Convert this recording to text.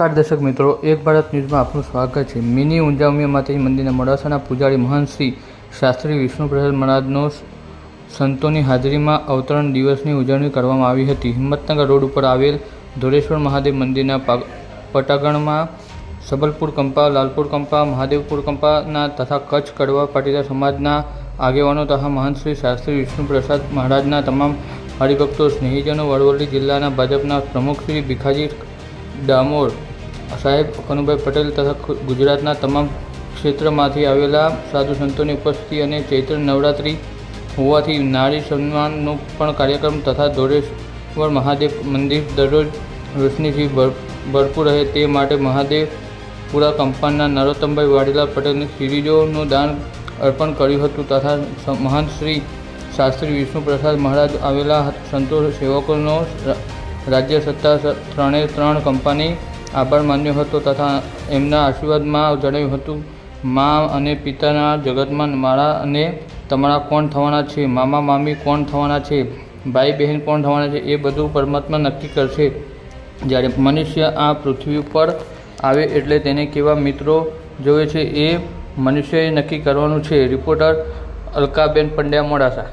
નમસ્કાર દર્શક મિત્રો, એક ભારત ન્યૂઝમાં આપનું સ્વાગત છે. મિની ઊંઝા ઉમિયા માતાજી મંદિરના મોડાસાના પૂજારી મહંત શ્રી શાસ્ત્રી વિષ્ણુપ્રસાદ મહારાજનો સંતોની હાજરીમાં અવતરણ દિવસની ઉજવણી કરવામાં આવી હતી. હિંમતનગર રોડ ઉપર આવેલ ધોરેશ્વર મહાદેવ મંદિરના પટાગણમાં સબલપુર કંપા, લાલપુર કંપા, મહાદેવપુર કંપાના તથા કચ્છ કડવા પાટીદાર સમાજના આગેવાનો તથા મહંત શ્રી શાસ્ત્રી વિષ્ણુપ્રસાદ મહારાજના તમામ હરિભક્તો, સ્નેહીજનો વડવલી જિલ્લાના ભાજપના પ્રમુખ શ્રી ભીખાજી ડામોર સાહેબ કનુભાઈ પટેલ તથા ગુજરાતના તમામ ક્ષેત્રમાંથી આવેલા સાધુ સંતોની ઉપસ્થિતિ અને ચૈત્ર નવરાત્રિ હોવાથી નારી સન્માનનો પણ કાર્યક્રમ તથા દોરેશ્વર મહાદેવ મંદિર દરરોજ રોશનીથી ભરપૂર રહે તે માટે મહાદેવપુરા કંપાનના નરોત્તમભાઈ વાડેલા પટેલને સિરીજોનું દાન અર્પણ કર્યું હતું તથા મહાન શ્રી શાસ્ત્રી વિષ્ણુપ્રસાદ મહારાજ આવેલા સંતો સેવકોનો રાજ્ય સત્તા ત્રણે, ત્રણ કંપની આભાર માન્યો હતો તથા એમના આશીર્વાદમાં જણાવ્યું હતું, મા અને પિતાના જગતમાં મારા અને તમારા કોણ થવાના છે? મામા, મામી કોણ થવાના છે? ભાઈ, બહેન કોણ થવાના છે? એ બધું પરમાત્મા નક્કી કરશે. જ્યારે મનુષ્ય આ પૃથ્વી ઉપર આવે એટલે તેને કેવા મિત્રો જોવે છે એ મનુષ્યએ નક્કી કરવાનું છે. રિપોર્ટર અલકાબેન પંડ્યા મોડાસા